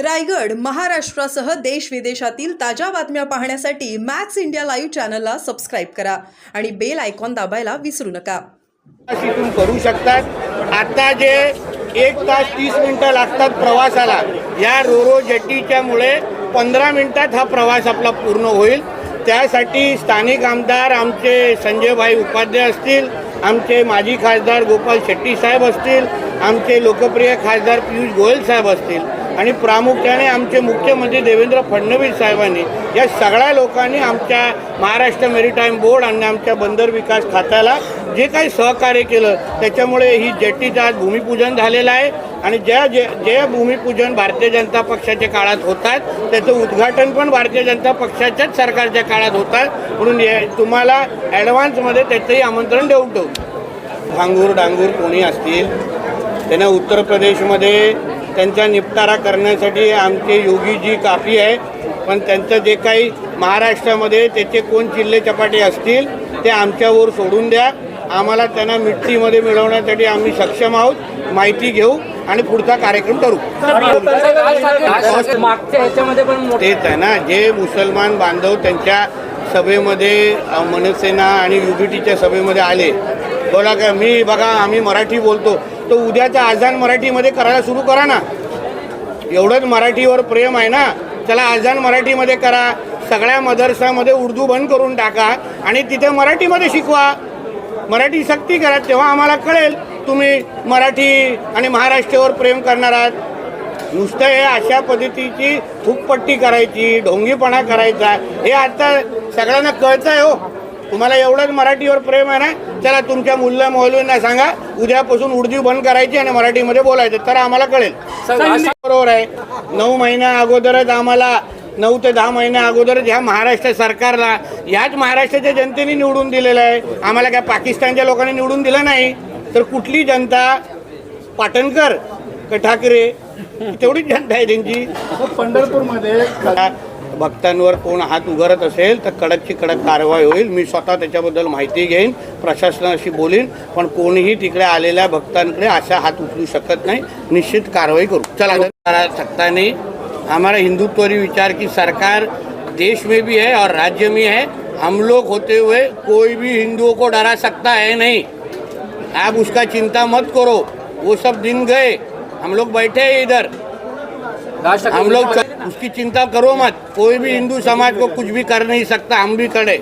रायगड महाराष्ट्रासह देश विदेशातील ताज्या बातम्या पाहण्यासाठी मॅक्स इंडिया लाईव्ह चॅनलला सबस्क्राईब करा आणि बेल आयकॉन दाबायला विसरू नका. तिथून करू शकतात. आता जे एक तास तीस मिनिटं लागतात प्रवासाला या रोरो जेटीच्या मुळे पंधरा मिनिटात हा प्रवास आपला पूर्ण होईल. त्यासाठी स्थानिक आमदार आमचे संजयभाई उपाध्याय असतील आमचे माजी खासदार गोपाल शेट्टी साहेब असतील आमचे लोकप्रिय खासदार पियुष गोयल साहेब असतील. आणि प्रामुख्याने आमचे मुख्यमंत्री देवेंद्र फडणवीस साहेबांनी या सगळ्या लोकांनी आमच्या महाराष्ट्र मेरीटाईम बोर्ड आणि आमच्या बंदर विकास खात्याला जे काही सहकार्य केलं त्याच्यामुळे ही जेटीचं आज भूमिपूजन झालेलं आहे. आणि ज्या जे जे भूमिपूजन भारतीय जनता पक्षाच्या काळात होतात त्याचं उद्घाटन पण भारतीय जनता पक्षाच्याच सरकारच्या काळात होतात म्हणून हे तुम्हाला ॲडव्हान्समध्ये त्याचंही आमंत्रण देऊन ठेवू भांगूर डांगूर कोणी असतील? त्यांना उत्तर प्रदेशमध्ये त्यांचा निपटारा करण्यासाठी आमचे योगीजी काफी आहे. पण त्यांचं जे काही महाराष्ट्रामध्ये त्याचे कोण चिल्ले चपाटे असतील ते आमच्यावर सोडून द्या. आम्हाला त्यांना मिट्टीमध्ये मिळवण्यासाठी आम्ही सक्षम आहोत. माहिती घेऊ आणि पुढचा कार्यक्रम करू. मागच्या ह्याच्यामध्ये पण तेच आहे ना जे मुसलमान बांधव त्यांच्या सभेमध्ये मनसेना आणि युबीटीच्या सभेमध्ये आले. बोला का मी बघा आम्ही मराठी बोलतो. तर उद्याचा आजान मराठीमध्ये करायला सुरू करा ना. एवढंच मराठीवर प्रेम आहे ना त्याला आजान मराठीमध्ये करा सगळ्या मदरसामध्ये उर्दू बंद करून टाका आणि तिथे मराठीमध्ये शिकवा. मराठी सक्ती करा तेव्हा आम्हाला कळेल तुम्ही मराठी आणि महाराष्ट्रावर प्रेम करणार आहात. नुसतं हे अशा पद्धतीची थुकपट्टी करायची ढोंगीपणा करायचा हे आता सगळ्यांना कळतं आहे हो. तुम्हाला एवढंच मराठीवर प्रेम आहे ना चला तुमच्या मुल्ला मौलवींना सांगा उद्यापासून उर्दू बंद करायची आणि मराठीमध्ये बोलायचं तर आम्हाला कळेल. बरोबर आहे. नऊ महिन्या अगोदरच आम्हाला नऊ ते दहा महिन्या अगोदरच ह्या महाराष्ट्र सरकारला ह्याच महाराष्ट्राच्या जनतेने निवडून दिलेलं आहे. आम्हाला काय पाकिस्तानच्या लोकांनी निवडून दिलं नाही. तर कुठली जनता? पाटणकर का ठाकरे? तेवढीच जनता आहे त्यांची. पंढरपूरमध्ये भक्तांवर कोण हात उघडत असेल तर कडकची कडक कारवाई होईल. मी स्वतः त्याच्याबद्दल माहिती घेईन प्रशासनाशी बोलीन पण कोणीही तिकडे आलेल्या भक्तांकडे असा हात उचलू शकत नाही. निश्चित कारवाई करू. चला करा सकता नाही. हमारा हिंदुत्वरी विचार की सरकार देश में भी है और राज्य में है. हम लोग होते हुए कोई भी हिंदुओं को डरा सकता है नहीं. आप उसका चिंता मत करो. वो सब दिन गए. हम लोग बैठे हैं इधर. हम लोग उसकी चिंता करो मत। कोई भी हिंदू समाज को कुछ भी कर नहीं सकता हम भी खड़े।